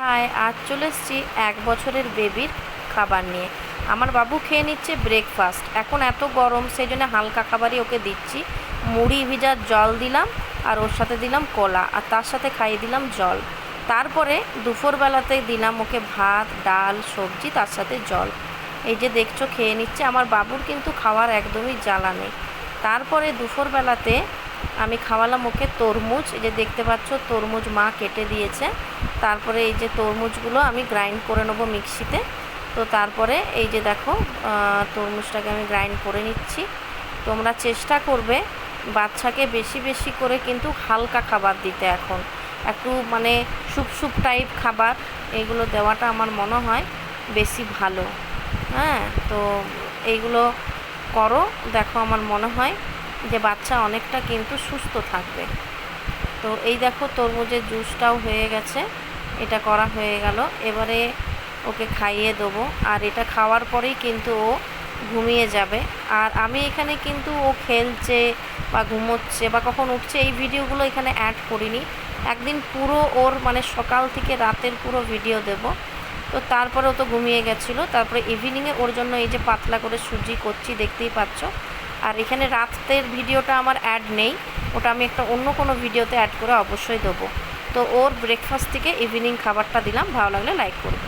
High আজ চলে এসেছি এক বছরের বেবির খাবার নিয়ে। আমার বাবু খেয়ে নিচ্ছে ব্রেকফাস্ট এখন এত গরম সেই জন্য হালকা খাবারই ওকে দিচ্ছি। মুড়ি ভিজার জল দিলাম, আর ওর সাথে দিলাম কলা, আর তার সাথে খাইয়ে দিলাম জল। তারপরে দুপুরবেলাতে দিলাম ওকে ভাত, ডাল, সবজি, তার সাথে জল। এই যে দেখছ, খেয়ে নিচ্ছে। আমার বাবুর কিন্তু খাওয়ার একদমই জ্বালা নেই। তারপরে দুপুরবেলাতে আমি খাওয়ালাম ওকে তরমুজ, এই যে দেখতে পাচ্ছ তরমুজ মা কেটে দিয়েছে। তারপরে এই যে তরমুজগুলো আমি গ্রাইন্ড করে নেব মিক্সিতে। তো তারপরে এই যে দেখো তরমুজটাকে আমি গ্রাইন্ড করে নিচ্ছি। তোমরা চেষ্টা করবে বাচ্চাকে বেশি বেশি করে কিন্তু হালকা খাবার দিতে এখন। একটু মানে স্যুপ স্যুপ টাইপ খাবার, এগুলো দেওয়াটা আমার মনে হয় বেশি ভালো। হ্যাঁ তো এইগুলো করো, দেখো আমার মনে হয়। যে বাচ্চা অনেকটা কিন্তু সুস্থ থাকবে। তো এই দেখো তরমুজের জুসটাও হয়ে গেছে, এটা করা হয়ে গেল। এবারে ওকে খাইয়ে দেবো। আর এটা খাওয়ার পরেই কিন্তু ও ঘুমিয়ে যাবে। আর আমি এখানে কিন্তু ও খেলছে বা ঘুমোচ্ছে বা কখন উঠছে এই ভিডিওগুলো এখানে অ্যাড করিনি। একদিন পুরো ওর মানে সকাল থেকে রাতের পুরো ভিডিও দেব। তো তারপরে ও তো ঘুমিয়ে গেছিল। তারপরে ইভিনিংয়ে ওর জন্য এই যে পাতলা করে সুজি করছি, দেখতেই পাচ্ছ। আর এখানে রাতের ভিডিওটা আমার অ্যাড নেই, ওটা আমি একটা অন্য কোনো ভিডিওতে অ্যাড করে অবশ্যই দেবো। তো ওর ব্রেকফাস্ট থেকে ইভিনিং খাবারটা দিলাম, ভালো লাগলে লাইক করবে।